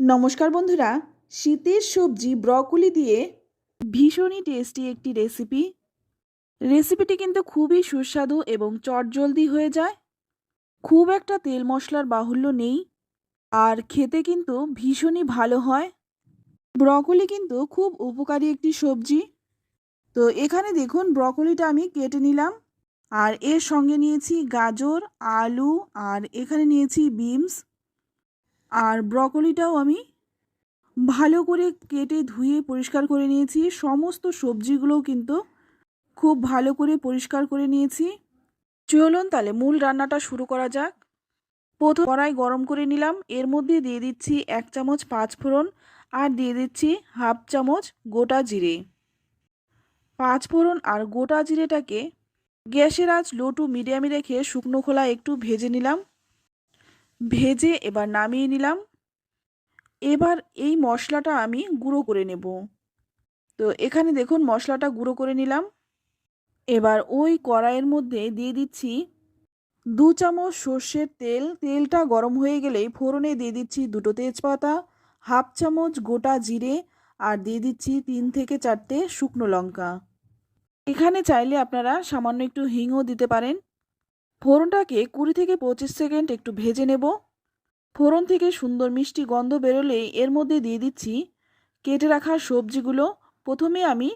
নমস্কার বন্ধুরা, শীতের সবজি ব্রকলি দিয়ে ভীষণই টেস্টি একটি রেসিপি। রেসিপিটি কিন্তু খুবই সুস্বাদু এবং চটজলদি হয়ে যায়। খুব একটা তেল মশলার বাহুল্য নেই আর খেতে কিন্তু ভীষণই ভালো হয়। ব্রকলি কিন্তু খুব উপকারী একটি সবজি। তো এখানে দেখুন, ব্রকলিটা আমি কেটে নিলাম আর এর সঙ্গে নিয়েছি গাজর, আলু আর এখানে নিয়েছি বিনস। আর ব্রকলিটাও আমি ভালো করে কেটে ধুয়ে পরিষ্কার করে নিয়েছি। সমস্ত সবজিগুলোও কিন্তু খুব ভালো করে পরিষ্কার করে নিয়েছি। চলুন তাহলে মূল রান্নাটা শুরু করা যাক। প্রথম কড়াই গরম করে নিলাম। এর মধ্যে দিয়ে দিচ্ছি এক চামচ পাঁচ ফোড়ন আর দিয়ে দিচ্ছি হাফ চামচ গোটা জিরে। পাঁচ ফোড়ন আর গোটা জিরেটাকে গ্যাসের আঁচ লো টু মিডিয়ামে রেখে শুকনো খোলা একটু ভেজে নিলাম। ভেজে এবার নামিয়ে নিলাম। এবার এই মশলাটা আমি গুঁড়ো করে নেব। তো এখানে দেখুন মশলাটা গুঁড়ো করে নিলাম। এবার ওই কড়াইয়ের মধ্যে দিয়ে দিচ্ছি দু চামচ সর্ষের তেল। তেলটা গরম হয়ে গেলে ফোড়নে দিয়ে দিচ্ছি দুটো তেজপাতা, হাফ চামচ গোটা জিরে আর দিয়ে দিচ্ছি তিন থেকে চারটে শুকনো লঙ্কা। এখানে চাইলে আপনারা সামান্য একটু হিংও দিতে পারেন। ফোড়নটাকে কুড়ি থেকে পঁচিশ সেকেন্ড একটু ভেজে নেব। ফোড়ন থেকে সুন্দর মিষ্টি গন্ধ বেরোলেই এর মধ্যে দিয়ে দিচ্ছি কেটে রাখা সবজিগুলো। প্রথমে আমি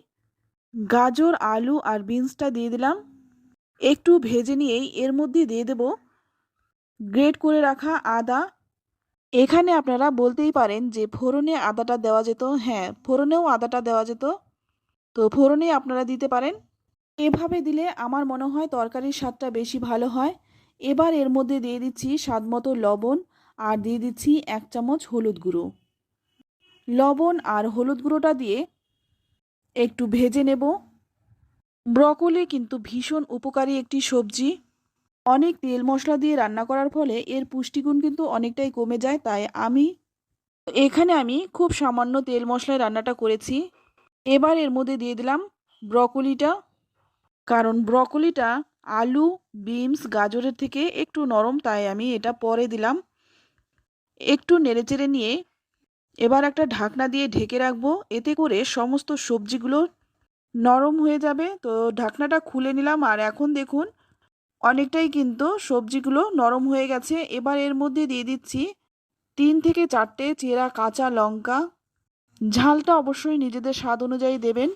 গাজর, আলু আর বিনসটা দিয়ে দিলাম। একটু ভেজে নিয়েই এর মধ্যে দিয়ে দেব গ্রেট করে রাখা আদা। এখানে আপনারা বলতেই পারেন যে ফোড়নে আদাটা দেওয়া যেত। হ্যাঁ ফোড়নেও আদাটা দেওয়া যেত। তো ফোড়নে আপনারা দিতে পারেন। এভাবে দিলে আমার মনে হয় তরকারির স্বাদটা বেশি ভালো হয়। এবার এর মধ্যে দিয়ে দিচ্ছি স্বাদ মতো লবণ আর দিয়ে দিচ্ছি এক চামচ হলুদ গুঁড়ো। লবণ আর হলুদ গুঁড়োটা দিয়ে একটু ভেজে নেব। ব্রকলি কিন্তু ভীষণ উপকারী একটি সবজি। অনেক তেল মশলা দিয়ে রান্না করার ফলে এর পুষ্টিগুণ কিন্তু অনেকটাই কমে যায়, তাই আমি এখানে আমি খুব সামান্য তেল মশলায় রান্নাটা করেছি। এবার এর মধ্যে দিয়ে দিলাম ব্রকলিটা। কারণ ব্রকলিটা, আলু, বিনস, গাজরের থেকে একটু নরম, তাই আমি এটা পরে দিলাম। একটু নেড়েচেড়ে নিয়ে এবার একটা ঢাকনা দিয়ে ঢেকে রাখব। এতে করে সমস্ত সবজিগুলো নরম হয়ে যাবে। তো ঢাকনাটা খুলে নিলাম আর এখন দেখুন, অনেকটাই কিন্তু সবজিগুলো নরম হয়ে গেছে। এবার এর মধ্যে দিয়ে দিচ্ছি তিন থেকে চারটে চেরা কাঁচা লঙ্কা। ঝালটা অবশ্যই নিজেদের স্বাদ অনুযায়ী দেবেন।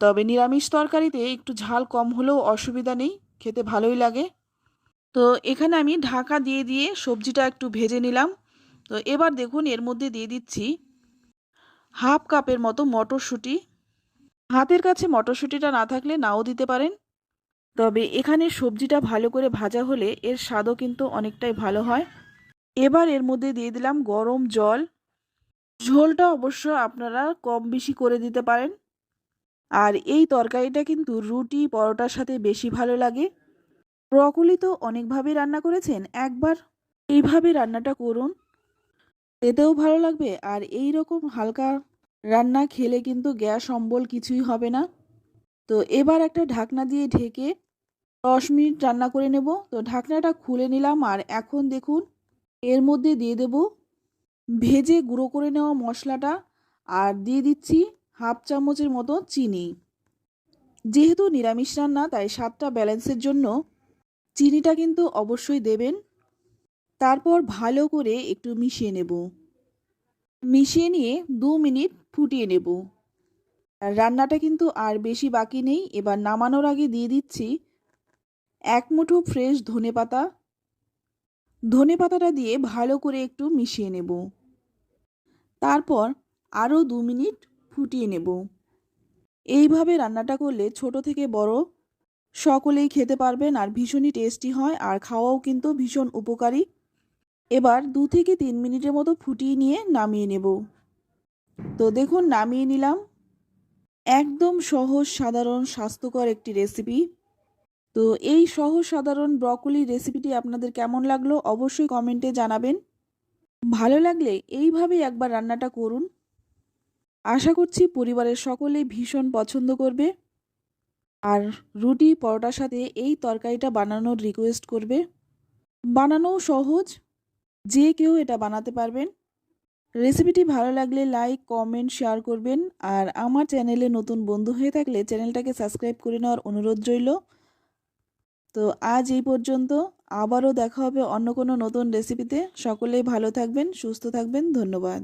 তবে নিরামিষ তরকারিতে একটু ঝাল কম হলেও অসুবিধা নেই, খেতে ভালোই লাগে। তো এখানে আমি ঢাকা দিয়ে দিয়ে সবজিটা একটু ভেজে নিলাম। তো এবার দেখুন, এর মধ্যে দিয়ে দিচ্ছি হাফ কাপের মতো মটরশুঁটি। হাতের কাছে মটরশুঁটিটা না থাকলে নাও দিতে পারেন। তবে এখানে সবজিটা ভালো করে ভাজা হলে এর স্বাদও কিন্তু অনেকটাই ভালো হয়। এবার এর মধ্যে দিয়ে দিলাম গরম জল। ঝোলটা অবশ্য আপনারা কম বেশি করে দিতে পারেন। আর এই তরকারিটা কিন্তু রুটি, পরোটার সাথে বেশি ভালো লাগে। ব্রকলি তো অনেকভাবে রান্না করেছেন, একবার এইভাবে রান্নাটা করুন। এতেও ভালো লাগবে আর এই রকম হালকা রান্না খেলে কিন্তু গ্যাস অম্বল কিছুই হবে না। তো এবার একটা ঢাকনা দিয়ে ঢেকে দশ মিনিট রান্না করে নেব। তো ঢাকনাটা খুলে নিলাম আর এখন দেখুন এর মধ্যে দিয়ে দেব ভেজে গুঁড়ো করে নেওয়া মশলাটা। আর দিয়ে দিচ্ছি হাফ চামচের মতো চিনি। যেহেতু নিরামিষ রান্না, তাই স্বাদটা ব্যালেন্সের জন্য চিনিটা কিন্তু অবশ্যই দেবেন। তারপর ভালো করে একটু মিশিয়ে নেব। মিশিয়ে নিয়ে দু মিনিট ফুটিয়ে নেব। রান্নাটা কিন্তু আর বেশি বাকি নেই। এবার নামানোর আগে দিয়ে দিচ্ছি এক মুঠো ফ্রেশ ধনে পাতা। ধনে পাতাটা দিয়ে ভালো করে একটু মিশিয়ে নেব। তারপর আরও দু মিনিট ফুটিয়ে নেব। এইভাবে রান্নাটা করলে ছোট থেকে বড় সকলেই খেতে পারবেন আর ভীষণই টেস্টি হয় আর খাওয়াও কিন্তু ভীষণ উপকারী। এবার দু থেকে তিন মিনিটের মতো ফুটিয়ে নিয়ে নামিয়ে নেব। তো দেখুন নামিয়ে নিলাম। একদম সহজ সাধারণ স্বাস্থ্যকর একটি রেসিপি তো এই সহজ সাধারণ ব্রকলি রেসিপিটি আপনাদের কেমন লাগল অবশ্যই কমেন্টে জানাবেন। ভালো লাগলে এইভাবেই একবার রান্নাটা করুন। আশা করছি পরিবারের সকলেই ভীষণ পছন্দ করবে। আর রুটি পরোটার সাথে এই তরকারিটা বানানোর রিকোয়েস্ট করবে। বানানোও সহজ, যে কেউ এটা বানাতে পারবেন। রেসিপিটি ভালো লাগলে লাইক কমেন্ট শেয়ার করবেন। আর আমার চ্যানেলে নতুন বন্ধু হয়ে থাকলে চ্যানেলটাকে সাবস্ক্রাইব করে নেওয়ার অনুরোধ রইল। তো আজ এই পর্যন্ত, আবারও দেখা হবে অন্য কোনো নতুন রেসিপিতে সকলেই ভালো থাকবেন, সুস্থ থাকবেন, ধন্যবাদ।